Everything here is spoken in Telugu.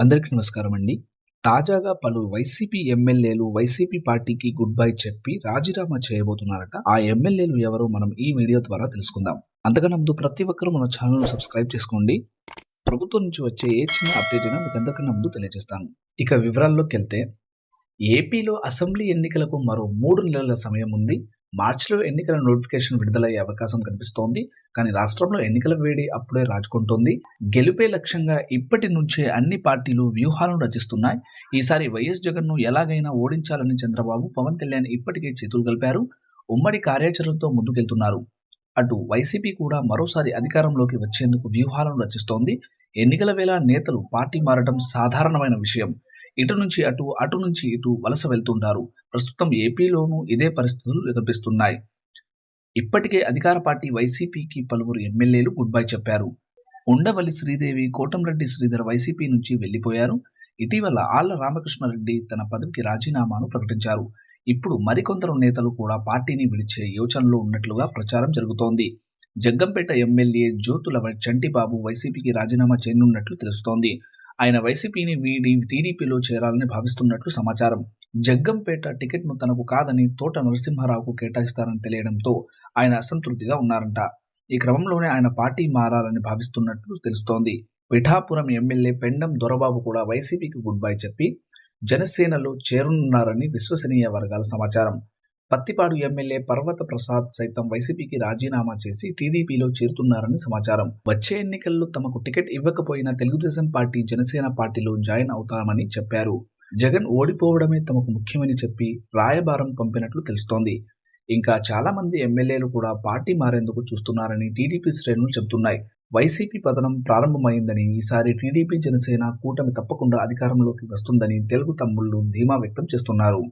అందరికీ నమస్కారం అండి. తాజాగా పలు వైసీపీ ఎమ్మెల్యేలు వైసీపీ పార్టీకి గుడ్ బై చెప్పి రాజీనామా చేయబోతున్నారట. ఆ ఎమ్మెల్యేలు ఎవరో మనం ఈ వీడియో ద్వారా తెలుసుకుందాం. అంతకన్నా ముందు ప్రతి ఒక్కరూ మన ఛానల్ను సబ్స్క్రైబ్ చేసుకోండి. ప్రభుత్వం నుంచి వచ్చే ఏ చిన్న అప్డేట్ అయినా మీకు అందరికన్నా ముందు తెలియజేస్తాను. ఇక వివరాల్లోకి వెళ్తే ఏపీలో అసెంబ్లీ ఎన్నికలకు మరో మూడు నెలల సమయం ఉంది. మార్చిలో ఎన్నికల నోటిఫికేషన్ విడుదలయ్యే అవకాశం కనిపిస్తోంది. కానీ రాష్ట్రంలో ఎన్నికల వేడి అప్పుడే రాజుకుంటోంది. గెలుపే లక్ష్యంగా ఇప్పటి నుంచే అన్ని పార్టీలు వ్యూహాలను రచిస్తున్నాయి. ఈసారి వైఎస్ జగన్ను ఎలాగైనా ఓడించాలని చంద్రబాబు పవన్ కళ్యాణ్ ఇప్పటికే చేతులు కలిపారు. ఉమ్మడి కార్యాచరణతో ముందుకెళ్తున్నారు. అటు వైసీపీ కూడా మరోసారి అధికారంలోకి వచ్చేందుకు వ్యూహాలను రచిస్తోంది. ఎన్నికల వేళ నేతలు పార్టీ మారడం సాధారణమైన విషయం. ఇటు నుంచి అటు అటు నుంచి ఇటు వలస వెళ్తుంటారు. ప్రస్తుతం ఏపీలోనూ ఇదే పరిస్థితులు కనిపిస్తున్నాయి ఇప్పటికే అధికార పార్టీ వైసీపీకి పలువురు ఎమ్మెల్యేలు గుడ్ బై చెప్పారు. ఉండవల్లి శ్రీదేవి కోటంరెడ్డి శ్రీధర్ వైసీపీ నుంచి వెళ్ళిపోయారు ఇటీవల ఆళ్ళ రామకృష్ణారెడ్డి తన పదవికి రాజీనామాను ప్రకటించారు. ఇప్పుడు మరికొందరు నేతలు కూడా పార్టీని విడిచే యోచనలో ఉన్నట్లుగా ప్రచారం జరుగుతోంది. జగ్గంపేట ఎమ్మెల్యే జ్యోతుల చంటిబాబు వైసీపీకి రాజీనామా చేయనున్నట్లు తెలుస్తోంది. ఆయన వైసీపీని వీడి టీడీపీలో చేరాలని భావిస్తున్నట్లు సమాచారం. జగ్గంపేట టికెట్ను తనకు కాదని తోట నరసింహారావుకు కేటాయిస్తారని తెలియడంతో ఆయన అసంతృప్తిగా ఉన్నారంట. ఈ క్రమంలోనే ఆయన పార్టీ మారాలని భావిస్తున్నట్లు తెలుస్తోంది. పిఠాపురం ఎమ్మెల్యే పెండం దొరబాబు కూడా వైసీపీకి గుడ్ బై చెప్పి జనసేనలో చేరున్నారని విశ్వసనీయ వర్గాల సమాచారం. పత్తిపాడు ఎమ్మెల్యే పర్వత ప్రసాద్ సైతం వైసీపీకి రాజీనామా చేసి టీడీపీలో చేరుతున్నారని సమాచారం. వచ్చే ఎన్నికల్లో తమకు టికెట్ ఇవ్వకపోయినా తెలుగుదేశం పార్టీ జనసేన పార్టీలో జాయిన్ అవుతామని చెప్పారు. జగన్ ఓడిపోవడమే తమకు ముఖ్యమని చెప్పి రాయబారం పంపినట్లు తెలుస్తోంది. ఇంకా చాలా మంది ఎమ్మెల్యేలు కూడా పార్టీ మారేందుకు చూస్తున్నారని టీడీపీ శ్రేణులు చెబుతున్నాయి. వైసీపీ పతనం ప్రారంభమైందని ఈసారి టీడీపీ జనసేన కూటమి తప్పకుండా అధికారంలోకి వస్తుందని తెలుగు తమ్ముళ్ళు ధీమా వ్యక్తం చేస్తున్నారు.